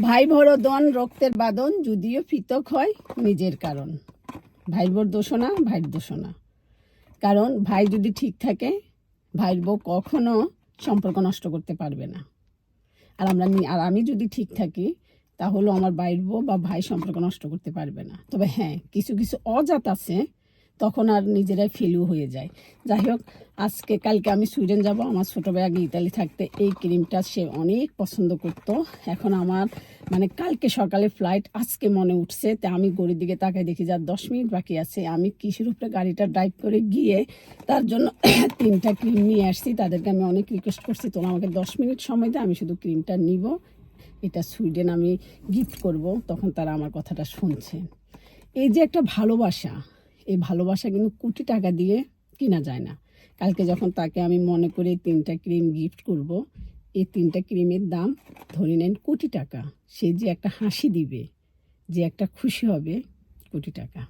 ভাই ভরদন রক্তের বাদন যদিও পৃথক হয় নিজের কারণ। ভাই বোর দোষও না ভাইয়ের দোষও না। কারণ ভাই যদি ঠিক থাকে ভাইয়ের বউ কখনো সম্পর্ক নষ্ট করতে পারবে না। আর আমরা আর আমি যদি ঠিক থাকি তাহলে আমার বাইর বউ বা ভাই সম্পর্ক নষ্ট করতে পারবে না। তবে হ্যাঁ কিছু কিছু অজাত আছে তখন আর নিজেরাই ফিলু হয়ে যায়। যাই হোক, আজকে, কালকে আমি সুইডেন যাব। আমার ছোটো ভাই ইতালি থাকতে এই ক্রিমটা সে অনেক পছন্দ করত। এখন আমার মানে কালকে সকালে ফ্লাইট আজকে মনে উঠছে তা আমি গড়ির দিকে তাকাই দেখি যার দশ মিনিট বাকি আছে। আমি কিসের উপরে গাড়িটা ড্রাইভ করে গিয়ে তার জন্য তিনটা ক্রিম নিয়ে আসছি। তাদেরকে আমি অনেক রিকোয়েস্ট করছি তোমরা আমাকে দশ মিনিট সময় আমি শুধু ক্রিমটা নিব। এটা সুইডেন আমি গিফট করব। তখন তারা আমার কথাটা শুনছে। এই যে একটা ভালোবাসা এই ভালোবাসা কিন্তু কোটি টাকা দিয়ে কেনা যায় না। কালকে যখন তাকে আমি মনে করে তিনটা ক্রিম গিফট করব, এই তিনটা ক্রিমের দাম ধরে নেন কোটি টাকা। সে যে একটা হাসি দিবে, যে একটা খুশি হবে, কোটি টাকা।